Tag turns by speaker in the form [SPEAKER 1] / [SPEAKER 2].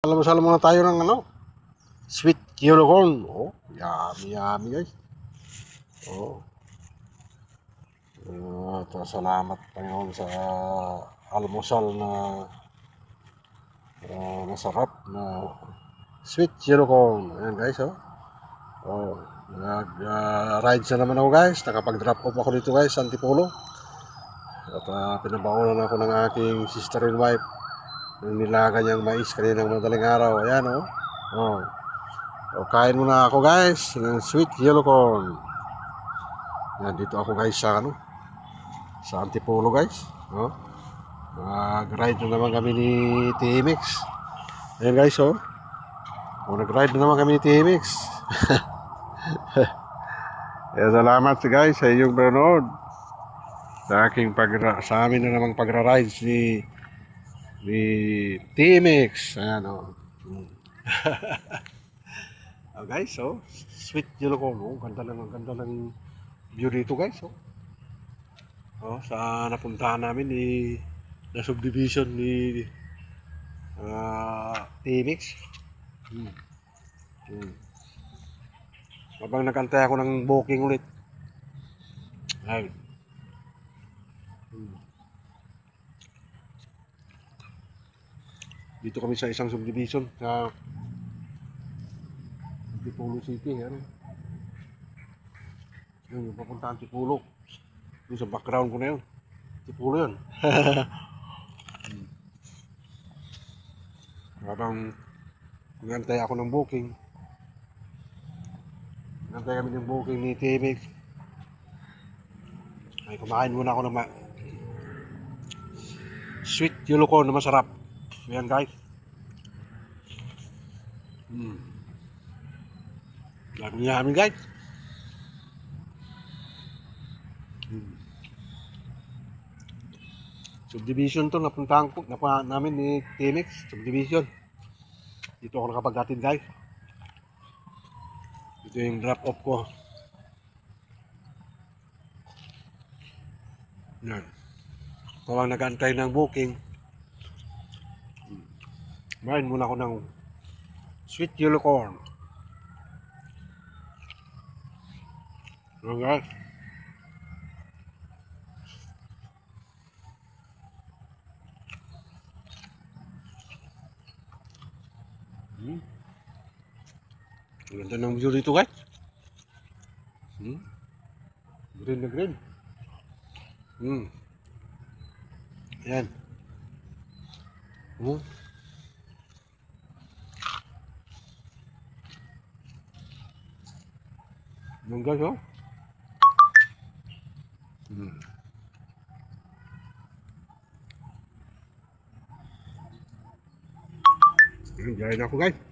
[SPEAKER 1] Alam muna tayo ng ano? Sweet yellow corn. Oh, yummy, yummy guys. Oh. Uh, salamat Panginoon sa almusal na uh, masarap na sweet yellow corn. Ayan guys, oh. Oh, nag-ride uh, naman ako guys. Nakapag-drop off ako dito guys sa Antipolo. At uh, pinabakulan ako ng aking sister and wife nilaga niyang mais kaninang madaling araw. Ayan, oh. Oh. O, kain muna ako guys ng sweet yellow corn. Yan, dito ako guys sa ano, sa Antipolo guys. Oh. Nag-ride na naman kami ni TMX. Ayan guys, oh. O, nag-ride na naman kami ni TMX. Kaya salamat guys sa inyong panonood. Sa aking pag sa amin na namang pagra-rides ni ni TMX. Ayan, oh. Mm. oh guys, oh. Sweet yellow corn. Oh, ganda lang, ang ganda ng view dito guys, oh. Oh, sa napuntahan namin ni na subdivision ni uh, TMX. Hmm. Hmm. Habang nagantay ako ng booking ulit. Ayun. Hmm. Dito kami sa isang subdivision sa Antipolo City. Ano? Yun, yung papunta Antipolo. Yung sa background ko na yun. Antipolo yun. Habang nagantay ako ng booking. Nagantay kami ng booking ni TMX. Ay, kumain muna ako ng ma- sweet yellow corn na masarap. Ayan guys. Hmm. Namin guys. Hmm. Subdivision to, napuntahan ko, napa namin ni TMX, subdivision. Dito ako nakapaghatid guys. Ito yung drop off ko. Yan. Ito ang nag-antay ng booking. Kumain muna ako ng sweet yellow corn. Guys? Hmm. Ganda ng view dito guys. Hmm. Green na green. Hmm. Yan. Hmm. Yung guys, oh. Hmm. Diyan na ako guys.